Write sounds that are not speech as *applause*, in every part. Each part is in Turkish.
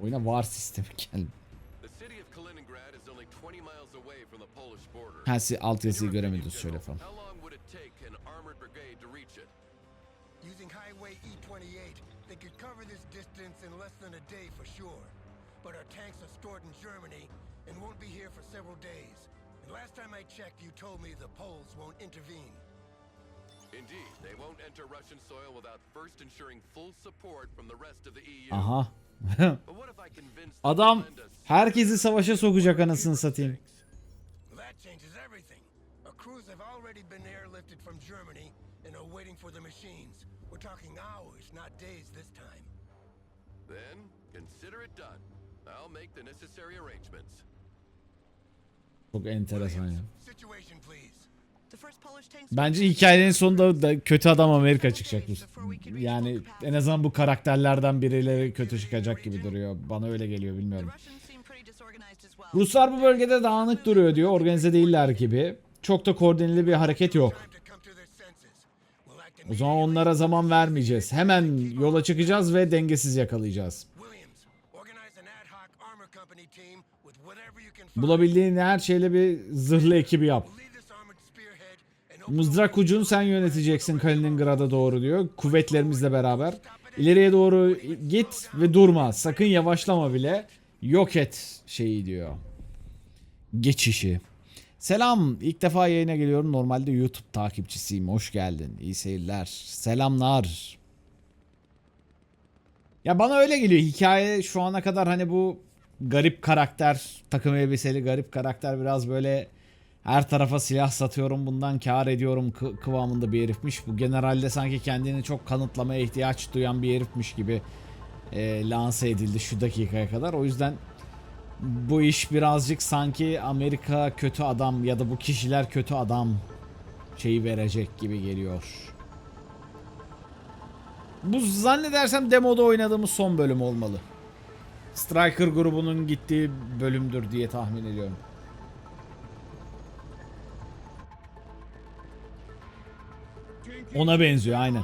Oyuna var sistemi *laughs* geldi. The city of Kaliningrad is only 20 miles away from the Polish border. Ha si- alt yazıyı göremediniz şöyle falan. Using Highway E28, they could cover this distance in less than a day for sure. But our tanks are stored in Germany and won't be here for several days. And last time I checked, you told me the Poles won't intervene. Indeed, they won't enter Russian soil without first ensuring full support from the rest of the EU. Aha. *laughs* Adam herkesi savaşa sokacak anasını satayım. Then consider it done. I'll make the necessary arrangements. Çok enteresan ya. Situation, please. Bence hikayenin sonunda da kötü adam Amerika çıkacak. Yani en azından bu karakterlerden birileri kötü çıkacak gibi duruyor. Bana öyle geliyor bilmiyorum. Ruslar bu bölgede dağınık duruyor diyor. Organize değiller gibi. Çok da koordineli bir hareket yok. O zaman onlara zaman vermeyeceğiz. Hemen yola çıkacağız ve dengesiz yakalayacağız. Bulabildiğin her şeyle bir zırhlı ekibi yap. Mızrak ucunu sen yöneteceksin Kaliningrad'a doğru diyor. Kuvvetlerimizle beraber. İleriye doğru git ve durma. Sakın yavaşlama bile. Yok et şeyi diyor. Geçişi. Selam. İlk defa yayına geliyorum. Normalde YouTube takipçisiyim. Hoş geldin. İyi seyirler. Selamlar. Ya bana öyle geliyor. Hikaye şu ana kadar hani bu garip karakter, takım elbiseli garip karakter biraz böyle her tarafa silah satıyorum bundan kar ediyorum kı- kıvamında bir herifmiş. Bu generalde sanki kendini çok kanıtlamaya ihtiyaç duyan bir herifmiş gibi e, lanse edildi şu dakikaya kadar. O yüzden bu iş birazcık sanki Amerika kötü adam ya da bu kişiler kötü adam şeyi verecek gibi geliyor. Bu zannedersem demoda oynadığımız son bölüm olmalı. Striker grubunun gittiği bölümdür diye tahmin ediyorum. Ona benziyor aynen.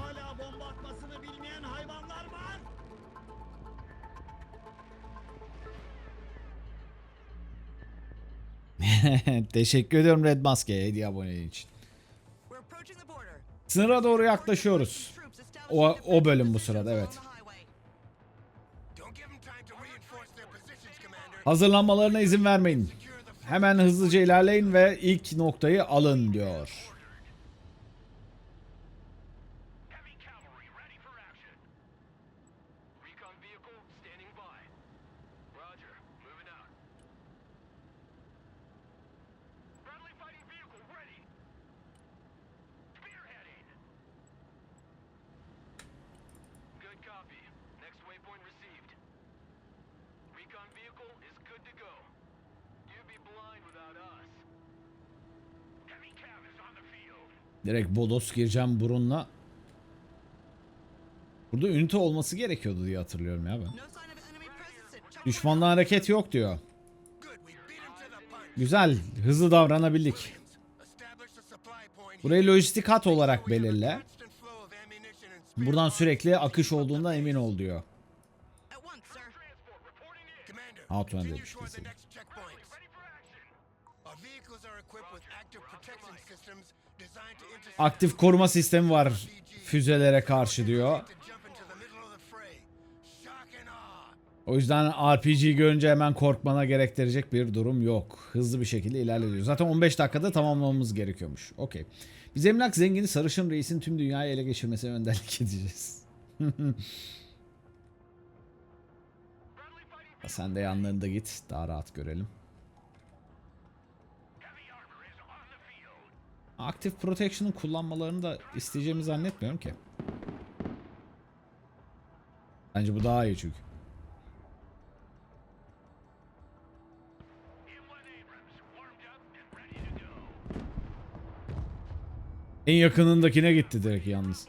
*laughs* Teşekkür ediyorum Red Maske hediye aboneliğin için. Sınıra doğru yaklaşıyoruz. O, o bölüm bu sırada evet. Hazırlanmalarına izin vermeyin. Hemen hızlıca ilerleyin ve ilk noktayı alın diyor. Direkt bodos gireceğim burunla. Burada ünite olması gerekiyordu diye hatırlıyorum ya ben. Düşmanla hareket yok diyor. Güzel, hızlı davranabildik. Burayı lojistik hat olarak belirle. Buradan sürekli akış olduğunda emin ol diyor. Continue demiş mesela. Aktif koruma sistemi var füzelere karşı diyor. O yüzden RPG görünce hemen korkmana gerektirecek bir durum yok. Hızlı bir şekilde ilerliyor. Zaten 15 dakikada tamamlamamız gerekiyormuş. Okey. Biz emlak zengini sarışın reisin tüm dünyayı ele geçirmesine önderlik *laughs* edeceğiz. Sen de yanlarında git. Daha rahat görelim. Active Protection'ın kullanmalarını da isteyeceğimi zannetmiyorum ki. Bence bu daha iyi çünkü. En yakınındakine gitti direkt yalnız.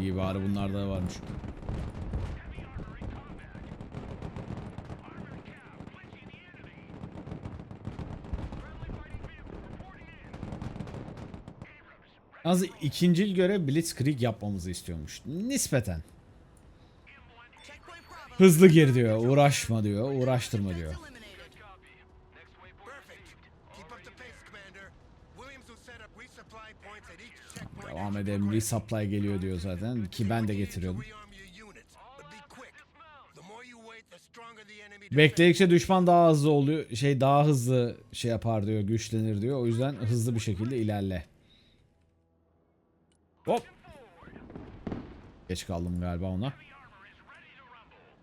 İyi bari bunlar da varmış. Az ikincil görev Blitzkrieg yapmamızı istiyormuş. Nispeten. Hızlı gir diyor, uğraşma diyor, uğraştırma diyor. Edelim, resupply geliyor diyor zaten ki ben de getiriyordum. Bekledikçe düşman daha hızlı oluyor, şey daha hızlı şey yapar diyor, güçlenir diyor. O yüzden hızlı bir şekilde ilerle. Hop. Geç kaldım galiba ona.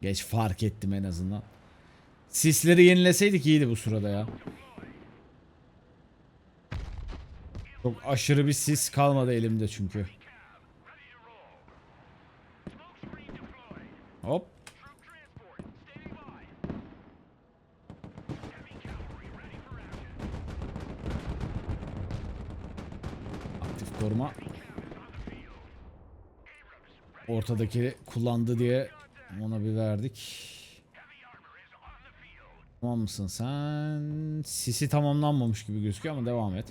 Geç fark ettim en azından. Sisleri yenileseydik iyiydi bu sırada ya. Çok aşırı bir sis kalmadı elimde çünkü. Hop. Aktif koruma. Ortadaki kullandı diye ona bir verdik. Tamam mısın sen? Sisi tamamlanmamış gibi gözüküyor ama devam et.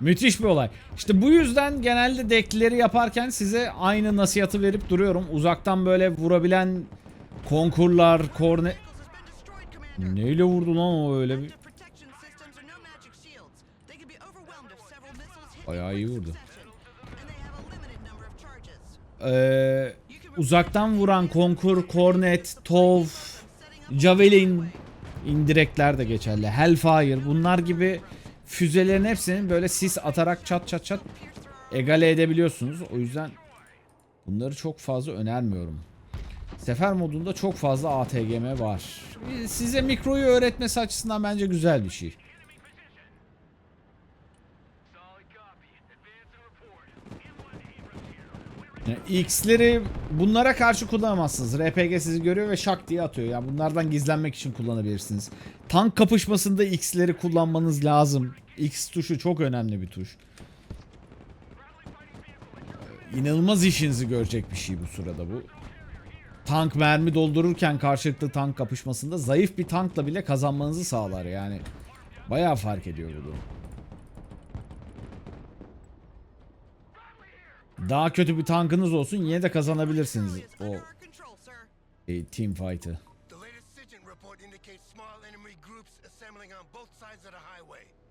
Müthiş bir olay. İşte bu yüzden genelde deckleri yaparken size aynı nasihatı verip duruyorum. Uzaktan böyle vurabilen konkurlar, korne... Neyle vurdu lan o öyle bir... Bayağı iyi vurdu. Ee, uzaktan vuran konkur, kornet, tov, javelin, indirekler de geçerli. Hellfire bunlar gibi füzelerin hepsinin böyle sis atarak çat çat çat egale edebiliyorsunuz. O yüzden bunları çok fazla önermiyorum. Sefer modunda çok fazla ATGM var. Size mikroyu öğretmesi açısından bence güzel bir şey. X'leri bunlara karşı kullanamazsınız. RPG sizi görüyor ve şak diye atıyor. Yani bunlardan gizlenmek için kullanabilirsiniz. Tank kapışmasında X'leri kullanmanız lazım. X tuşu çok önemli bir tuş. Ee, İnanılmaz işinizi görecek bir şey bu sırada bu. Tank mermi doldururken karşılıklı tank kapışmasında zayıf bir tankla bile kazanmanızı sağlar yani. Bayağı fark ediyor bu durum. Daha kötü bir tankınız olsun yine de kazanabilirsiniz o e, team fight'ı.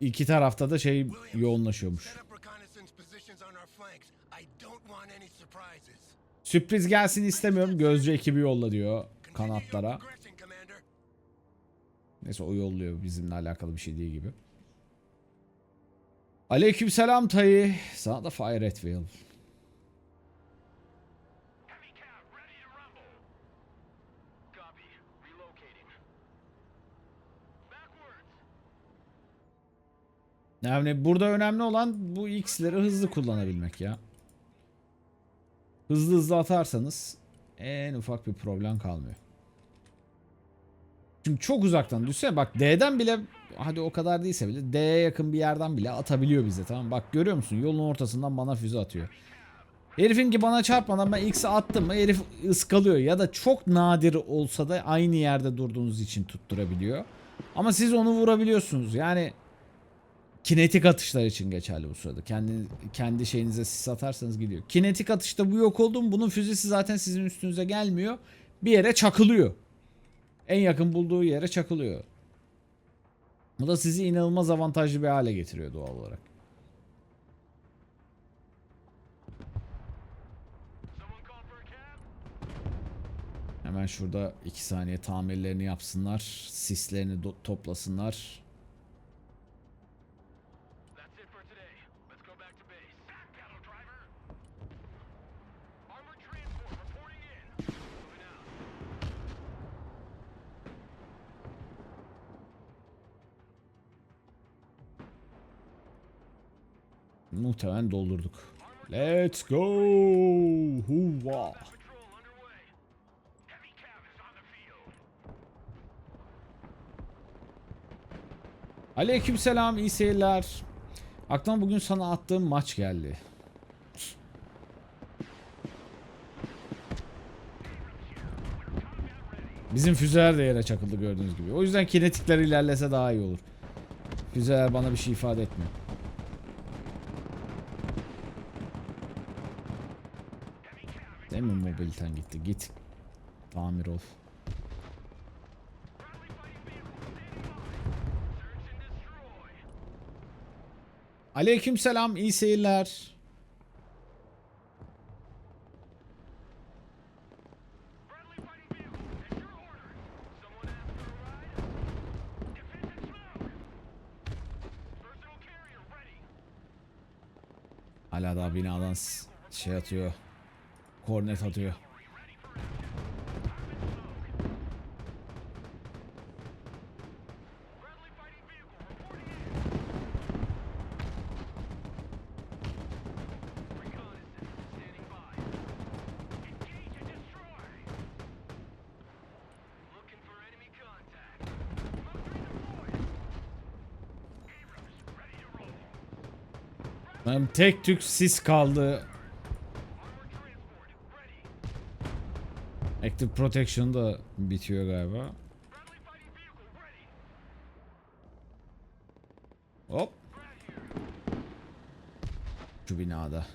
İki tarafta da şey yoğunlaşıyormuş. Sürpriz gelsin istemiyorum. Gözcü ekibi yolla diyor kanatlara. Neyse o yolluyor bizimle alakalı bir şey değil gibi. Aleykümselam Tayı. Sana da fire at Will. Yani burada önemli olan bu X'leri hızlı kullanabilmek ya. Hızlı hızlı atarsanız en ufak bir problem kalmıyor. Çünkü çok uzaktan düşse bak D'den bile hadi o kadar değilse bile D'ye yakın bir yerden bile atabiliyor bize tamam? Bak görüyor musun yolun ortasından bana füze atıyor. Herifin ki bana çarpmadan ben X'i attım mı herif ıskalıyor ya da çok nadir olsa da aynı yerde durduğunuz için tutturabiliyor. Ama siz onu vurabiliyorsunuz yani kinetik atışlar için geçerli bu sırada. Kendi kendi şeyinize sis atarsanız gidiyor. Kinetik atışta bu yok oldu mu bunun füzesi zaten sizin üstünüze gelmiyor. Bir yere çakılıyor. En yakın bulduğu yere çakılıyor. Bu da sizi inanılmaz avantajlı bir hale getiriyor doğal olarak. Hemen şurada 2 saniye tamirlerini yapsınlar. Sislerini toplasınlar. Muhtemelen doldurduk. Let's go! Huva! Aleykümselam iyi seyirler. Aklıma bugün sana attığım maç geldi. Bizim füzeler de yere çakıldı gördüğünüz gibi. O yüzden kinetikler ilerlese daha iyi olur. Füzeler bana bir şey ifade etmiyor. Değil mi mobiliten gitti? Git. Tamir ol. Aleykümselam iyi seyirler. Hala daha binadan şey atıyor. Kornet atıyor. Tek tük sis kaldı. Active Protection da bitiyor galiba. Hop. Şu binada.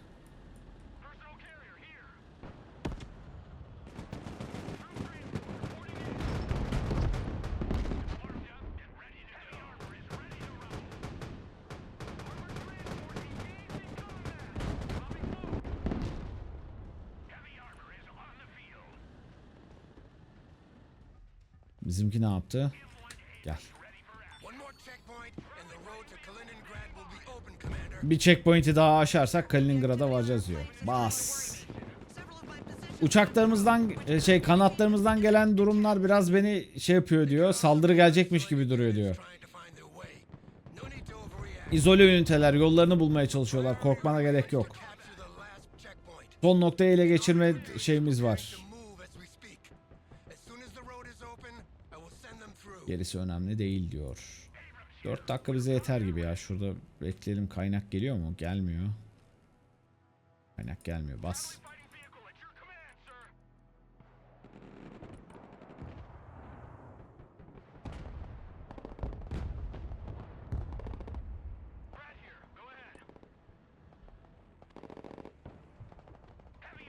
Be open, Commander. Bir checkpoint'i daha aşarsak Kaliningrad'a varacağız diyor. Bas. Uçaklarımızdan e, şey kanatlarımızdan gelen durumlar biraz beni şey yapıyor diyor. Saldırı gelecekmiş gibi duruyor diyor. İzole üniteler yollarını bulmaya çalışıyorlar. Korkmana gerek yok. Son noktayı ele geçirme şeyimiz var. Gerisi önemli değil diyor. 4 dakika bize yeter gibi ya. Şurada bekleyelim kaynak geliyor mu? Gelmiyor. Kaynak gelmiyor. Bas.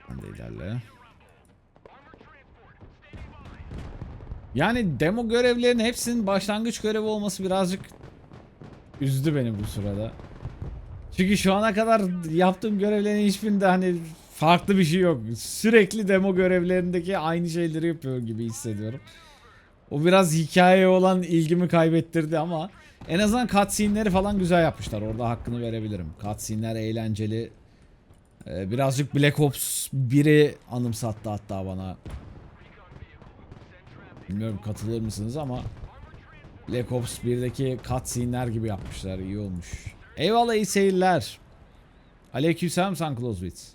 Sen de ilerle. Yani demo görevlerin hepsinin başlangıç görevi olması birazcık üzdü beni bu sırada. Çünkü şu ana kadar yaptığım görevlerin hiçbirinde hani farklı bir şey yok. Sürekli demo görevlerindeki aynı şeyleri yapıyor gibi hissediyorum. O biraz hikayeye olan ilgimi kaybettirdi ama en azından cutscene'leri falan güzel yapmışlar. Orada hakkını verebilirim. Cutscene'ler eğlenceli. Ee, birazcık Black Ops 1'i anımsattı hatta bana. Bilmiyorum katılır mısınız ama Black Ops 1'deki cutscene'ler gibi yapmışlar. iyi olmuş. Eyvallah iyi seyirler. Aleykümselam San Clausewitz.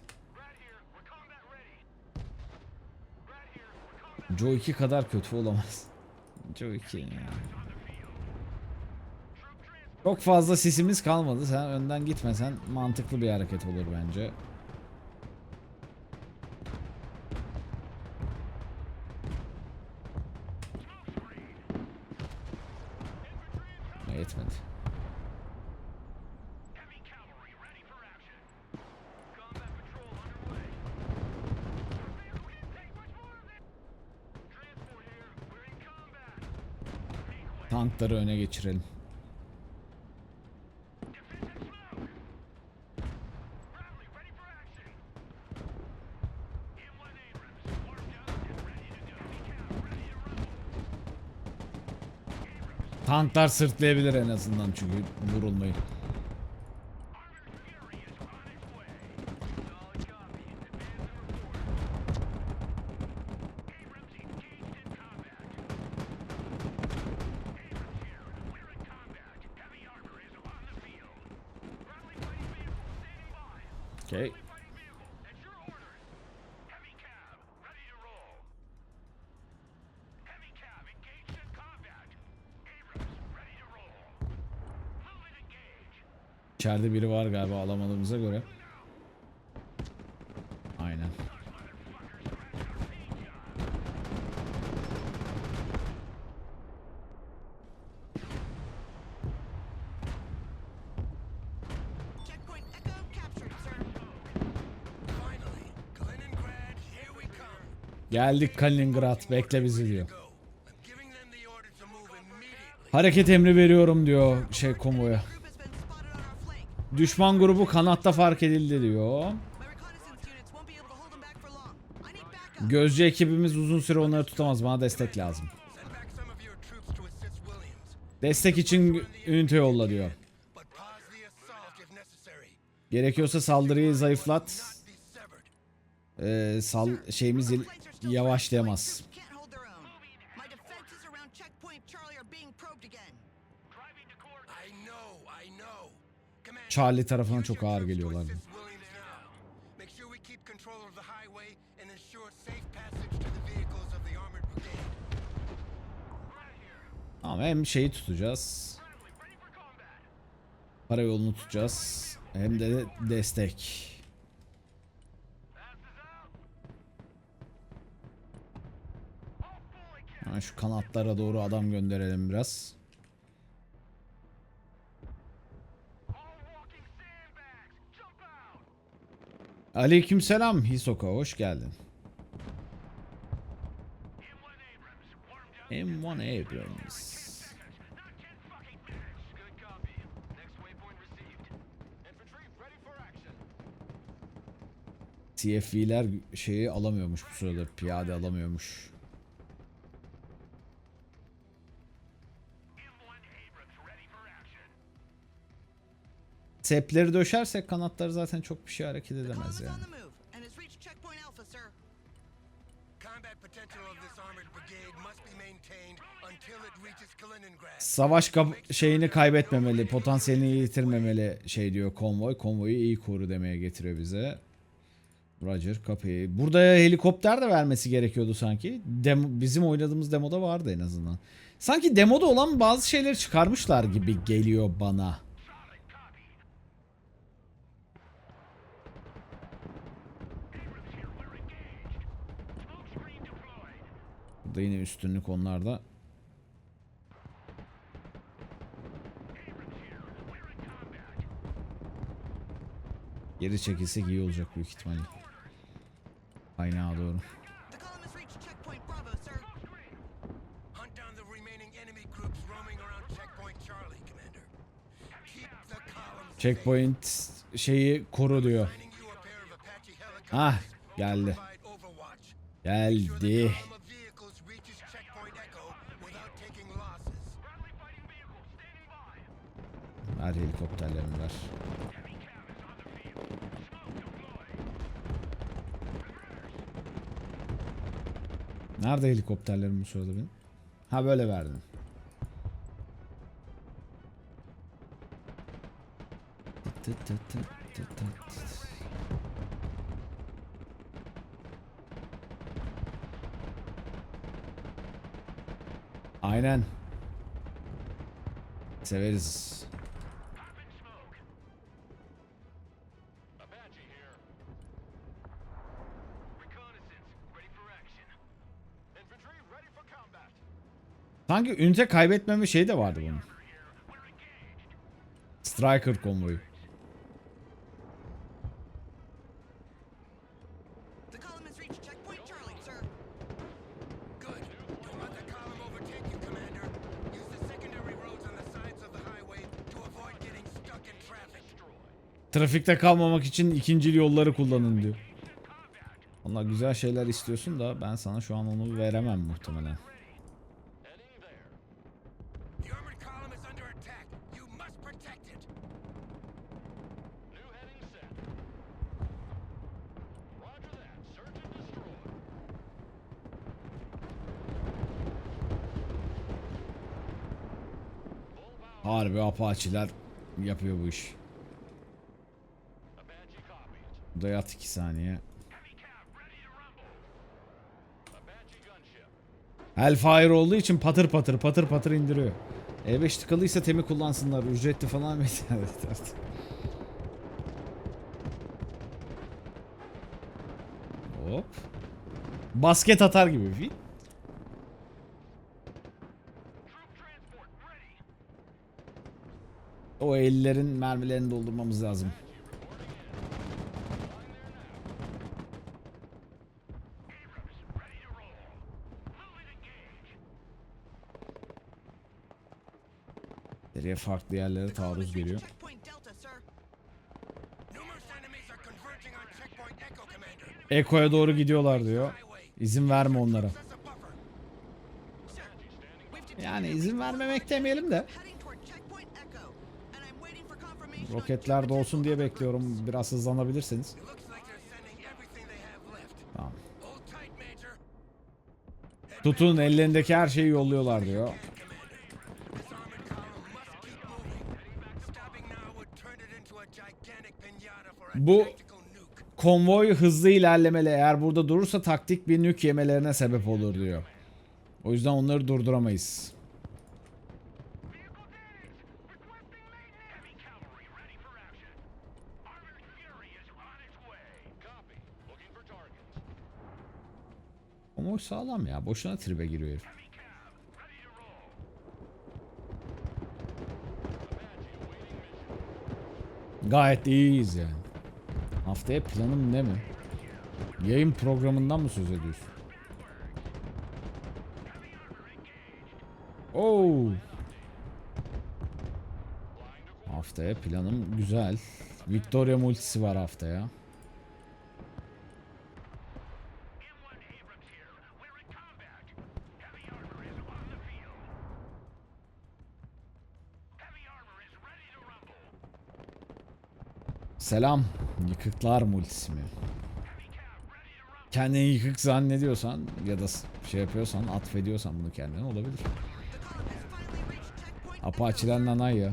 Joe 2 kadar kötü olamaz. *laughs* Joe 2 ya. Çok fazla sisimiz kalmadı. Sen önden gitmesen mantıklı bir hareket olur bence. Tankları öne geçirelim. Tanklar sırtlayabilir en azından çünkü vurulmayı. İçeride biri var galiba alamadığımıza göre. Aynen. Geldik Kaliningrad bekle bizi diyor. Hareket emri veriyorum diyor şey konvoya. Düşman grubu kanatta fark edildi diyor. Gözcü ekibimiz uzun süre onları tutamaz. Bana destek lazım. Destek için ünite yolla diyor. Gerekiyorsa saldırıyı zayıflat. Ee, sal şeyimiz yavaşlayamaz. Vehicles of the armored brigade. Ama hem şeyi tutacağız. Para yolunu tutacağız. Hem de destek. Ha, şu kanatlara doğru adam gönderelim biraz. Aleykümselam Hisoka hoş geldin. M1 Abrams. CFV'ler şeyi alamıyormuş bu sırada. Piyade alamıyormuş. Sepleri döşersek kanatları zaten çok bir şey hareket edemez yani. Savaş şeyini kaybetmemeli, potansiyelini yitirmemeli şey diyor konvoy. Konvoyu iyi koru demeye getiriyor bize. Roger kapıyı. Burada helikopter de vermesi gerekiyordu sanki. Demo, bizim oynadığımız demoda vardı en azından. Sanki demoda olan bazı şeyleri çıkarmışlar gibi geliyor bana. Burada yine üstünlük onlarda. Geri çekilsek iyi olacak büyük ihtimalle. Kaynağa doğru. Checkpoint Bravo, sir. Hunt down the remaining Ver helikopterlerini ver. Nerede helikopterlerim bu sırada benim? Ha böyle tıt. Aynen. Severiz. Sanki ünite kaybetmeme şeyi de vardı bunun. Striker konvoyu. Trafikte kalmamak için ikinci yolları kullanın diyor. Valla güzel şeyler istiyorsun da ben sana şu an onu veremem muhtemelen. Harbi apaçiler yapıyor bu iş. Burada yat 2 saniye. Hellfire olduğu için patır patır patır patır indiriyor. E5 tıkalıysa temi kullansınlar. Ücretli falan mesela. *laughs* Hop. Basket atar gibi bir film. O ellerin mermilerini doldurmamız lazım. Nereye farklı yerlere taarruz geliyor. Eko'ya doğru gidiyorlar diyor. İzin verme onlara. Yani izin vermemek demeyelim de. Roketler de olsun diye bekliyorum. Biraz hızlanabilirsiniz. Tamam. Tutun ellerindeki her şeyi yolluyorlar diyor. Bu-. Konvoy hızlı ilerlemeli. Eğer burada durursa taktik bir nük yemelerine sebep olur diyor. O yüzden onları durduramayız. Konvoy sağlam ya. Boşuna tribe giriyor. Gayet iyiyiz yani. Haftaya planım ne mi? Yayın programından mı söz ediyorsun? Oo. Haftaya planım güzel. Victoria multisi var haftaya. Selam. Yıkıklar multisi mi? Kendini yıkık zannediyorsan ya da şey yapıyorsan atfediyorsan bunu kendine olabilir. The. Apaçiler nanay ya.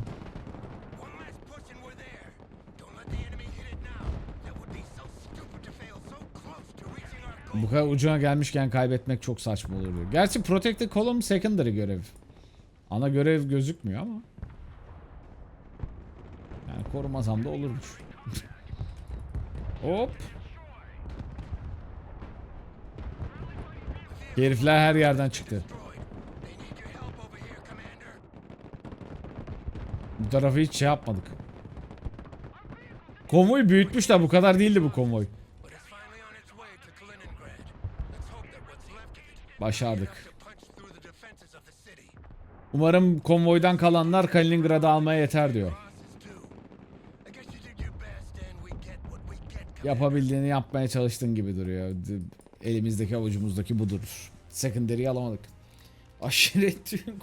The. Bu kadar ucuna gelmişken kaybetmek çok saçma olur diyor. Gerçi Protected Column secondary görev. Ana görev gözükmüyor ama. Yani korumasam da olurmuş. Hop. Herifler her yerden çıktı. Bu tarafı hiç şey yapmadık. Konvoyu büyütmüşler bu kadar değildi bu konvoy. Başardık. Umarım konvoydan kalanlar Kaliningrad'ı almaya yeter diyor. Yapabildiğini yapmaya çalıştığın gibi duruyor. Elimizdeki avucumuzdaki budur. Secondary'i alamadık. Aşiret düğün.